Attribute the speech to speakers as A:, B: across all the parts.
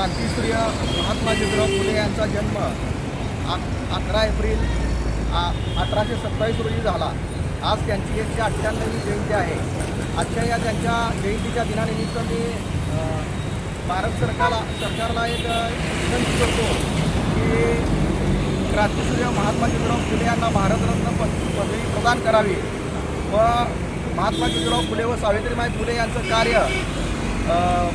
A: क्रांतीसूर्य महात्मा ज्योतिराव फुले यांचा जन्म आ- अकरा एप्रिल आ- अठराशे सत्तावीस रोजी झाला. आज त्यांची एकशे अठ्ठ्याण्णवी जयंती आहे. आजच्या या त्यांच्या जयंतीच्या दिनानिमित्त मी भारत सरकारला सरकारला एक विनंती करतो की क्रांतीसूर्य महात्मा ज्योतिराव फुले यांना भारतरत्न पद पदवी प्रदान करावी. व महात्मा ज्योतिराव फुले व सावित्रीबाई फुले यांचं कार्य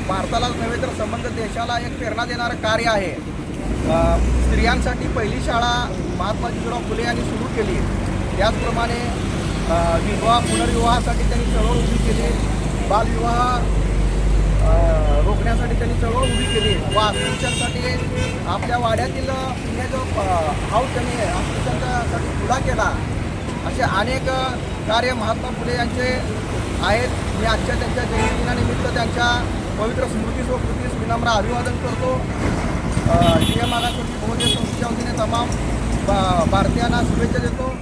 A: भारतालाच नव्हे तर संबंध देशाला एक प्रेरणा देणारं कार्य आहे. स्त्रियांसाठी पहिली शाळा महात्मा ज्योतिराव फुले यांनी सुरू केली. त्याचप्रमाणे विवाह पुनर्विवाहासाठी त्यांनी चळवळ उभी केली. बालविवाह रोखण्यासाठी त्यांनी चळवळ उभी केली. व अस्पृश्यांसाठी आपल्या वाड्यातील जो हाऊस त्यांनी अस्पृश्यांसाठी खुला केला. असे अनेक कार्य महात्मा फुले यांचे आहेत. मी आजच्या त्यांच्या जयंतीदिनानिमित्त त्यांच्या पवित्र स्मृतीस व कृतीस विनम्र अभिवादन करतो. डी एम मागासवर्गीय बहुजन संस्थेच्या वतीने तमाम भा- भारतीयांना शुभेच्छा देतो.